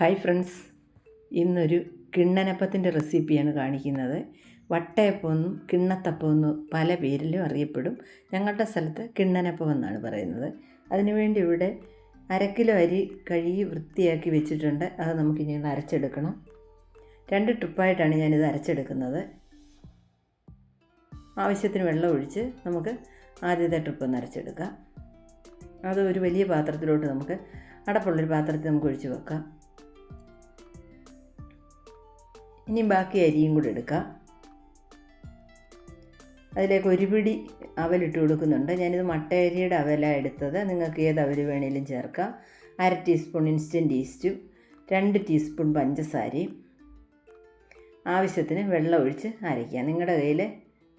Hi friends. ഇന്നൊരു കിണ്ണനപ്പത്തിന്റെ റെസിപ്പിയാണ് കാണിക്കുന്നത്. വട്ടയപ്പമെന്നും കിണ്ണത്തപ്പമെന്നും പല പേരിലും അറിയപ്പെടും. ഞങ്ങളുടെ സ്ഥലത്ത് കിണ്ണനപ്പം എന്നാണ് പറയുന്നത് അതിനുവേണ്ടി ഇവിടെ അരക്കിലോ കിലോ അരി കഴുകി വൃത്തിയാക്കി വെച്ചിട്ടുണ്ട്. അത് നമുക്കിനി ഒന്ന് അരച്ചെടുക്കണം. രണ്ട് ട്രിപ്പായിട്ടാണ് ഞാനിത് അരച്ചെടുക്കുന്നത്. ആവശ്യത്തിന് വെള്ളം ഒഴിച്ച് നമുക്ക് ആദ്യത്തെ ട്രിപ്പ് ഒന്ന് അരച്ചെടുക്കാം. അത് ഒരു വലിയ പാത്രത്തിലോട്ട് നമുക്ക് അടപ്പുള്ളൊരു പാത്രത്തിൽ നമുക്ക് ഒഴിച്ച് വെക്കാം. ഇനി ബാക്കി അരിയും കൂടി എടുക്കാം. അതിലേക്ക് ഒരു പിടി അവലിട്ട് കൊടുക്കുന്നുണ്ട്. ഞാനിത് മട്ട അരിയുടെ അവലാണ് എടുത്തത്. നിങ്ങൾക്ക് ഏത് അവൽ വേണേലും ചേർക്കാം. അര ടീസ്പൂൺ ഇൻസ്റ്റന്റ് ഈസ്റ്റും രണ്ട് ടീസ്പൂൺ പഞ്ചസാരയും. ആവശ്യത്തിന് വെള്ളം ഒഴിച്ച് അരയ്ക്കുക നിങ്ങളുടെ കയ്യിൽ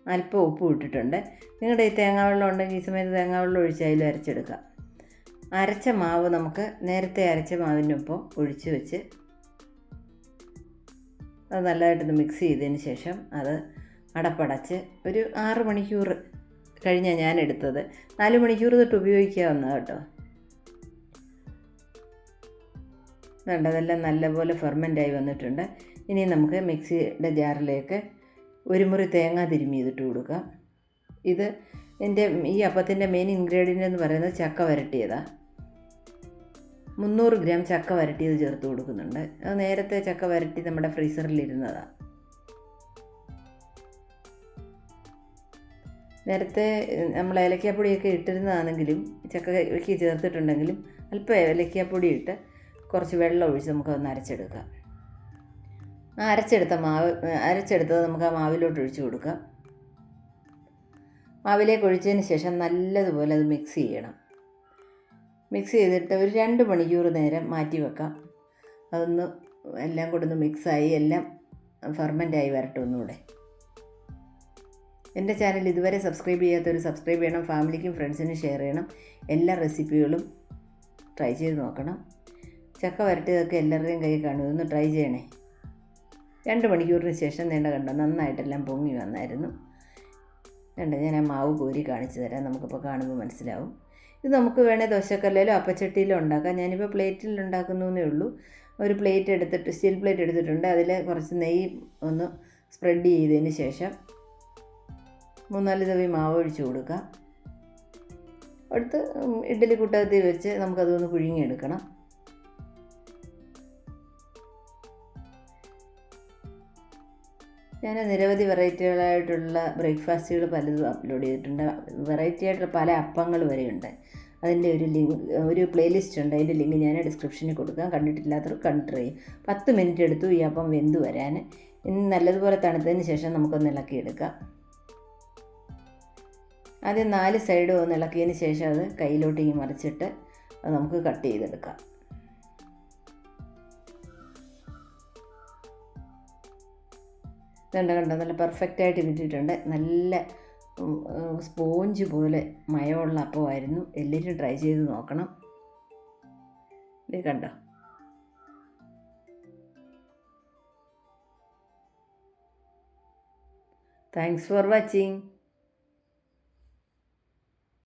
അല്പം ഉപ്പ് ഇട്ടിട്ടുണ്ട്. നിങ്ങളുടെ ഈ തേങ്ങാ വെള്ളം ഉണ്ടെങ്കിൽ ഈ സമയത്ത് തേങ്ങാവെള്ളം ഒഴിച്ച് അതിൽ അരച്ചെടുക്കാം. അരച്ച മാവ് നമുക്ക് നേരത്തെ അരച്ച മാവിനൊപ്പം ഒഴിച്ച് വെച്ച് അത് നല്ലതായിട്ടൊന്ന് മിക്സ് ചെയ്തതിന് ശേഷം അത് അടപ്പടച്ച് ഒരു ആറ് മണിക്കൂർ കഴിഞ്ഞാൽ ഞാൻ എടുത്തത് നാല് മണിക്കൂർ തൊട്ട് ഉപയോഗിക്കാവുന്ന കേട്ടോ. വേണ്ടതെല്ലാം നല്ലപോലെ ഫെർമെന്റായി വന്നിട്ടുണ്ട്. ഇനി നമുക്ക് മിക്സിയുടെ ജാറിലേക്ക് ഒരു മുറി തേങ്ങ തിരുമ്മി ഇതിട്ട് കൊടുക്കാം. ഇത് എന്റെ ഈ അപ്പത്തിന്റെ മെയിൻ ഇൻഗ്രീഡിയന്റ് എന്ന് പറയുന്നത് ചക്ക വരട്ടിയതാണ് മുന്നൂറ് ഗ്രാം ചക്ക വരട്ടിയത് ചേർത്ത് കൊടുക്കുന്നുണ്ട്. അത് നേരത്തെ ചക്ക വരട്ടി നമ്മുടെ ഫ്രീസറിലിരുന്നതാണ് നേരത്തെ നമ്മൾ ഏലക്കാപ്പൊടിയൊക്കെ ഇട്ടിരുന്നതാണെങ്കിലും ചക്കയ്ക്ക് ചേർത്തിട്ടുണ്ടെങ്കിലും അല്പം ഏലക്കാപ്പൊടി ഇട്ട് കുറച്ച് വെള്ളം ഒഴിച്ച് നമുക്കൊന്ന് അരച്ചെടുക്കാം. ആ അരച്ചെടുത്ത മാവ് അരച്ചെടുത്തത് നമുക്ക് ആ മാവിലോട്ട് ഒഴിച്ച് കൊടുക്കാം. മാവിലേക്ക് ഒഴിച്ചതിന് ശേഷം നല്ലതുപോലെ അത് മിക്സ് ചെയ്യണം. മിക്സ് ചെയ്തിട്ട് ഒരു രണ്ട് മണിക്കൂർ നേരം മാറ്റി വെക്കാം അതൊന്ന് എല്ലാം കൂടെ ഒന്ന് മിക്സായി എല്ലാം ഫെർമെന്റായി വരട്ടെ ഒന്നുകൂടെ. എന്റെ ചാനൽ ഇതുവരെ സബ്സ്ക്രൈബ് ചെയ്യാത്തവർ സബ്സ്ക്രൈബ് ചെയ്യണം ഫാമിലിക്കും ഫ്രണ്ട്സിനും ഷെയർ ചെയ്യണം എല്ലാ റെസിപ്പികളും ട്രൈ ചെയ്ത് നോക്കണം. ചക്ക വരട്ടിയതൊക്കെ എല്ലാവരുടെയും കൈ കാണും ഇതൊന്ന് ട്രൈ ചെയ്യണേ. രണ്ട് മണിക്കൂറിന് ശേഷം നീണ്ട കണ്ടോ നന്നായിട്ടെല്ലാം പൊങ്ങി വന്നായിരുന്നു. രണ്ട് ഞാൻ ആ മാവ് കോരി കാണിച്ചു തരാം നമുക്കിപ്പോൾ കാണുമ്പോൾ മനസ്സിലാവും. ഇത് നമുക്ക് വേണേൽ ദോശക്കല്ലിലോ അപ്പച്ചട്ടിയിലോ ഉണ്ടാക്കാം. ഞാനിപ്പോൾ പ്ലേറ്റിൽ ഉണ്ടാക്കുന്നേ ഉള്ളൂ. ഒരു പ്ലേറ്റ് എടുത്തിട്ട് സ്റ്റീൽ പ്ലേറ്റ് എടുത്തിട്ടുണ്ട്. അതിൽ കുറച്ച് നെയ്യ് ഒന്ന് സ്പ്രെഡ് ചെയ്തതിന് ശേഷം മൂന്നാൽ തവി മാവ് ഒഴിച്ച് കൊടുക്കുക അടുത്ത് ഇഡ്ഡലി കൂട്ടത്തിൽ വെച്ച് നമുക്കതൊന്ന് പുഴുങ്ങിയെടുക്കണം. ഞാൻ നിരവധി വെറൈറ്റികളായിട്ടുള്ള ബ്രേക്ക്ഫാസ്റ്റുകൾ പലതും അപ്ലോഡ് ചെയ്തിട്ടുണ്ട്. വെറൈറ്റി ആയിട്ടുള്ള പല അപ്പങ്ങൾ വരെയുണ്ട്. അതിന്റെ ഒരു ലിങ്ക് ഒരു പ്ലേലിസ്റ്റ് ഉണ്ട്. അതിന്റെ ലിങ്ക് ഞാൻ ഡിസ്ക്രിപ്ഷനിൽ കൊടുക്കാം. കണ്ടിട്ടില്ലാത്തവർ കണ്ടു ചെയ്യും. പത്ത് മിനിറ്റ് എടുത്തു ഈ അപ്പം വെന്ത് വരാൻ ഇനി നല്ലതുപോലെ തണുത്തതിന് ശേഷം നമുക്കൊന്ന് ഇളക്കിയെടുക്കാം ആദ്യം നാല് സൈഡും ഒന്ന് ഇളക്കിയതിന് ശേഷം അത് കയ്യിലോട്ട് ഈ മറിച്ചിട്ട് അത് നമുക്ക് കട്ട് ചെയ്തെടുക്കാം. ഇതുണ്ട് കണ്ടോ? നല്ല പെർഫെക്റ്റ് ആയിട്ട് കിട്ടിയിട്ടുണ്ട് നല്ല സ്പോഞ്ച് പോലെ മയമുള്ള അപ്പമായിരുന്നു. എല്ലാവരും ട്രൈ ചെയ്ത് നോക്കണം. ഇത് കണ്ടോ? Thanks for watching